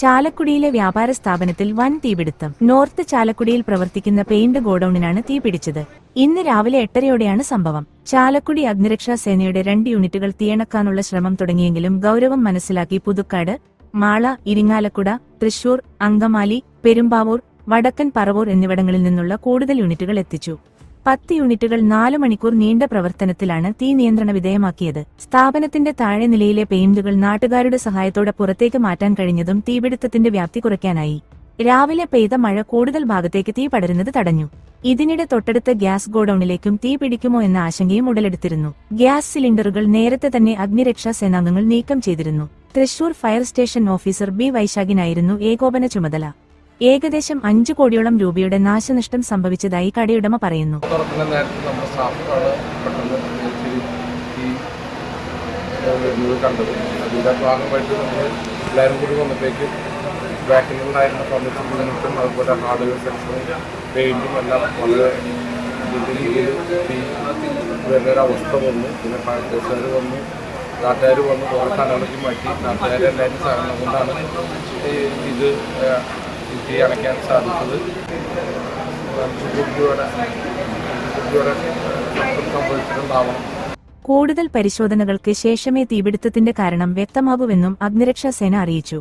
ചാലക്കുടിയിലെ വ്യാപാര സ്ഥാപനത്തിൽ വൻ തീപിടുത്തം. നോർത്ത് ചാലക്കുടിയിൽ പ്രവർത്തിക്കുന്ന പെയിന്റ് ഗോഡൌണിനാണ് തീപിടിച്ചത് ഇന്ന് രാവിലെ എട്ടരയോടെയാണ് സംഭവം. ചാലക്കുടി അഗ്നിരക്ഷാ സേനയുടെ രണ്ട് യൂണിറ്റുകൾ തീയണക്കാനുള്ള ശ്രമം തുടങ്ങിയെങ്കിലും ഗൌരവം മനസ്സിലാക്കി പുതുക്കാട് മാള ഇരിങ്ങാലക്കുട തൃശൂർ അങ്കമാലി പെരുമ്പാവൂർ വടക്കൻ പറവൂർ എന്നിവിടങ്ങളിൽ നിന്നുള്ള കൂടുതൽ യൂണിറ്റുകൾ എത്തിച്ചു. പത്ത് യൂണിറ്റുകൾ നാല് മണിക്കൂർ നീണ്ട പ്രവർത്തനത്തിലാണ് തീ നിയന്ത്രണ വിധേയമാക്കിയത്. സ്ഥാപനത്തിന്റെ താഴെ നിലയിലെ പെയിന്റുകൾ നാട്ടുകാരുടെ സഹായത്തോടെ പുറത്തേക്ക് മാറ്റാൻ കഴിഞ്ഞതും തീപിടുത്തത്തിന്റെ വ്യാപ്തി കുറയ്ക്കാനായി. രാവിലെ പെയ്ത മഴ കൂടുതൽ ഭാഗത്തേക്ക് തീ പടരുന്നത് തടഞ്ഞു. ഇതിനിടെ തൊട്ടടുത്ത ഗ്യാസ് ഗോഡൌണിലേക്കും തീ പിടിക്കുമോ എന്ന ആശങ്കയും ഉടലെടുത്തിരുന്നു. ഗ്യാസ് സിലിണ്ടറുകൾ നേരത്തെ തന്നെ അഗ്നിരക്ഷാ സേനാംഗങ്ങൾ നീക്കം ചെയ്തിരുന്നു. Thrissur fire station officer B വൈശാഖിനായിരുന്നു ഏകോപന ചുമതല. ഏകദേശം അഞ്ചു കോടിയോളം രൂപയുടെ നാശനഷ്ടം സംഭവിച്ചതായി കടയുടമ പറയുന്നു. കണ്ടത്. നമ്മൾ നാട്ടുകാർ വന്ന്. മാറ്റി. നാട്ടുകാരെല്ലാവരും കൊണ്ടാണ് ഇത് തീ അണയ്ക്കാൻ സാധിച്ചത്. കൂടുതൽ പരിശോധനകൾക്ക് ശേഷമേ തീപിടുത്തത്തിന്റെ കാരണം വ്യക്തമാകുമെന്നും അഗ്നിരക്ഷാ സേന അറിയിച്ചു